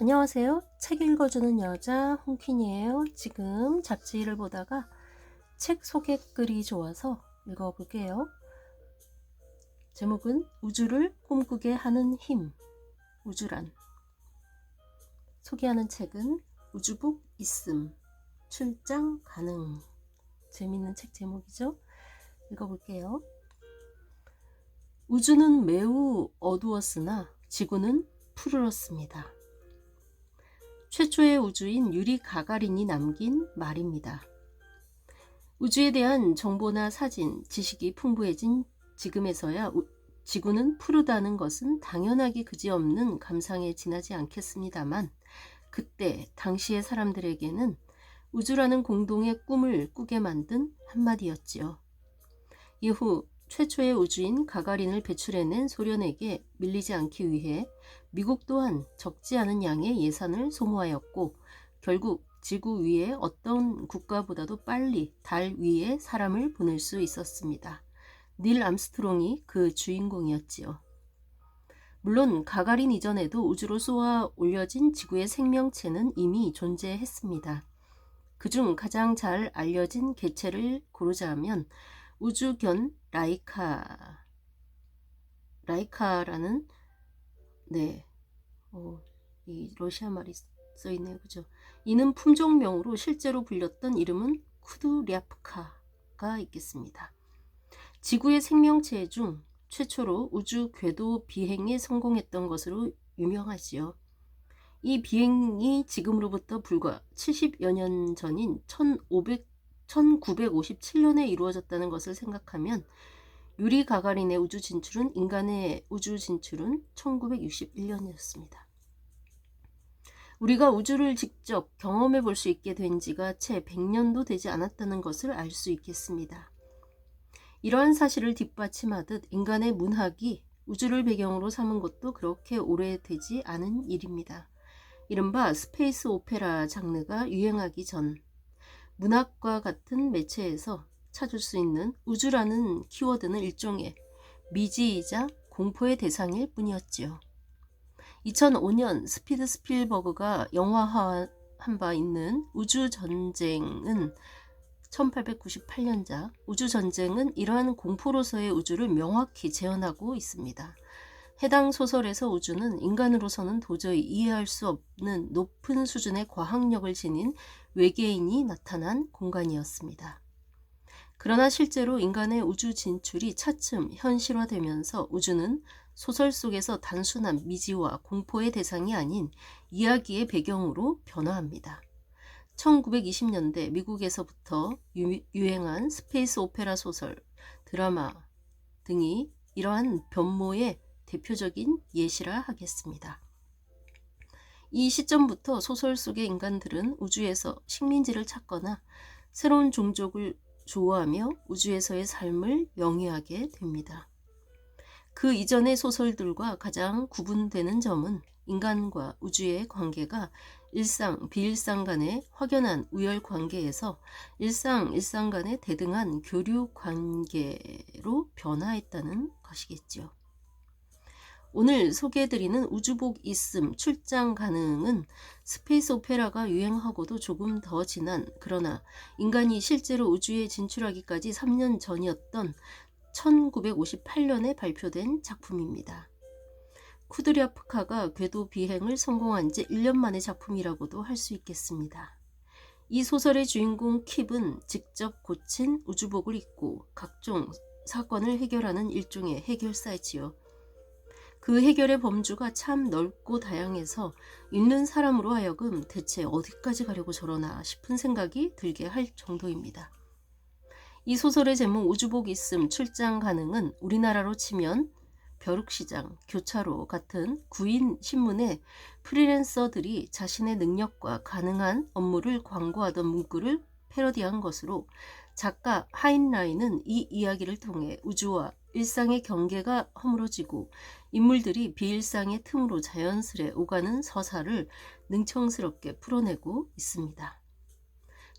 안녕하세요. 책 읽어주는 여자 홍퀸이에요. 지금 잡지를 보다가 책 소개글이 좋아서 읽어볼게요. 제목은 우주를 꿈꾸게 하는 힘. 우주란. 소개하는 책은 우주복 있음. 출장 가능. 재밌는 책 제목이죠? 읽어볼게요. 우주는 매우 어두웠으나 지구는 푸르렀습니다. 최초의 우주인 유리 가가린이 남긴 말입니다. 우주에 대한 정보나 사진, 지식이 풍부해진 지금에서야 우- 지구는 푸르다는 것은 당연하기 그지없는 감상에 지나지 않겠습니다만 그때 당시의 사람들에게는 우주라는 공동의 꿈을 꾸게 만든 한마디였지요. 이후 최초의 우주인 가가린을 배출해낸 소련에게 밀리지 않기 위해 미국 또한 적지 않은 양의 예산을 소모하였고 결국 지구 위에 어떤 국가보다도 빨리 달 위에 사람을 보낼 수 있었습니다. 닐 암스트롱이 그 주인공이었지요. 물론 가가린 이전에도 우주로 쏘아 올려진 지구의 생명체는 이미 존재했습니다. 그중 가장 잘 알려진 개체를 고르자면 우주견 라이카 라이카라는 네, 어, 이 러시아 말이 써 있네요, 그죠? 이는 품종명으로 실제로 불렸던 이름은 쿠드랴프카가 있겠습니다. 지구의 생명체 중 최초로 우주 궤도 비행에 성공했던 것으로 유명하지요. 이 비행이 지금으로부터 불과 70여 년 전인 1500, 1957년에 이루어졌다는 것을 생각하면 유리 가가린의 우주 진출은 인간의 우주 진출은 1961년이었습니다. 우리가 우주를 직접 경험해 볼 수 있게 된 지가 채 100년도 되지 않았다는 것을 알 수 있겠습니다. 이러한 사실을 뒷받침하듯 인간의 문학이 우주를 배경으로 삼은 것도 그렇게 오래되지 않은 일입니다. 이른바 스페이스 오페라 장르가 유행하기 전 문학과 같은 매체에서 찾을 수 있는 우주라는 키워드는 일종의 미지이자 공포의 대상일 뿐이었지요. 2005년 스피드 스필버그가 영화화한 바 있는 우주 전쟁은 1898년작 우주 전쟁은 이러한 공포로서의 우주를 명확히 재현하고 있습니다. 해당 소설에서 우주는 인간으로서는 도저히 이해할 수 없는 높은 수준의 과학력을 지닌 외계인이 나타난 공간이었습니다. 그러나 실제로 인간의 우주 진출이 차츰 현실화되면서 우주는 소설 속에서 단순한 미지와 공포의 대상이 아닌 이야기의 배경으로 변화합니다. 1920년대 미국에서부터 유, 유행한 스페이스 오페라 소설, 드라마 등이 이러한 변모의 대표적인 예시라 하겠습니다. 이 시점부터 소설 속의 인간들은 우주에서 식민지를 찾거나 새로운 종족을 좋아하며 우주에서의 삶을 영위하게 됩니다. 그 이전의 소설들과 가장 구분되는 점은 인간과 우주의 관계가 일상, 비일상 간의 확연한 우열 관계에서 일상, 일상 간의 대등한 교류 관계로 변화했다는 것이겠지요. 오늘 소개해드리는 우주복 있음 출장 가능은 스페이스 오페라가 유행하고도 조금 더 지난 그러나 인간이 실제로 우주에 진출하기까지 3년 전이었던 1958년에 발표된 작품입니다. 쿠드랴프카가 궤도 비행을 성공한 지 1년 만의 작품이라고도 할 수 있겠습니다. 이 소설의 주인공 킵은 직접 고친 우주복을 입고 각종 사건을 해결하는 일종의 해결사이지요. 그 해결의 범주가 참 넓고 다양해서 읽는 사람으로 하여금 대체 어디까지 가려고 저러나 싶은 생각이 들게 할 정도입니다. 이 소설의 제목 우주복 있음 출장 가능은 우리나라로 치면 벼룩시장, 교차로 같은 구인 신문에 프리랜서들이 자신의 능력과 가능한 업무를 광고하던 문구를 패러디한 것으로 작가 하인라인은 이 이야기를 통해 우주와 일상의 경계가 허물어지고 인물들이 비일상의 틈으로 자연스레 오가는 서사를 능청스럽게 풀어내고 있습니다.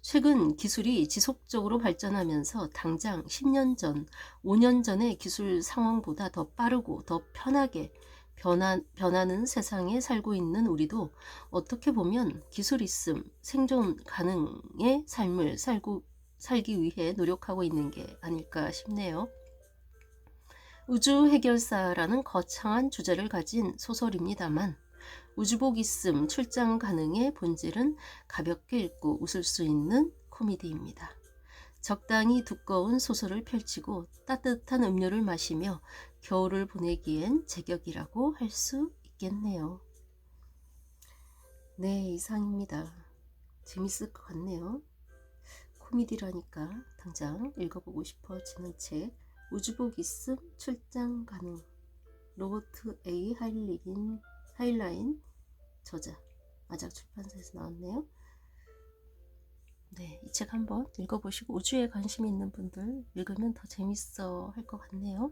최근 기술이 지속적으로 발전하면서 당장 10년 전, 5년 전의 기술 상황보다 더 빠르고 더 편하게 변화, 변하는 세상에 살고 있는 우리도 어떻게 보면 기술 있음, 생존 가능의 삶을 살고, 살기 위해 노력하고 있는 게 아닐까 싶네요. 우주 해결사라는 거창한 주제를 가진 소설입니다만 우주복 있음 출장 가능의 본질은 가볍게 읽고 웃을 수 있는 코미디입니다. 적당히 두꺼운 소설을 펼치고 따뜻한 음료를 마시며 겨울을 보내기엔 제격이라고 할 수 있겠네요. 네, 이상입니다. 재밌을 것 같네요. 코미디라니까 당장 읽어보고 싶어지는 책 우주복 있음 출장 가능 로버트 A 하일린, 하일라인 저자 아작 출판사에서 나왔네요. 네, 이 책 한번 읽어보시고 우주에 관심 있는 분들 읽으면 더 재밌어 할 것 같네요.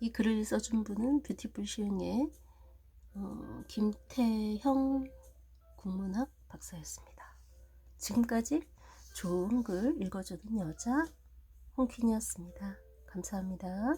이 글을 써준 분은 뷰티풀 시흥의 어, 김태형 국문학 박사였습니다. 지금까지 좋은 글 읽어주는 여자 홍퀸이었습니다. 감사합니다.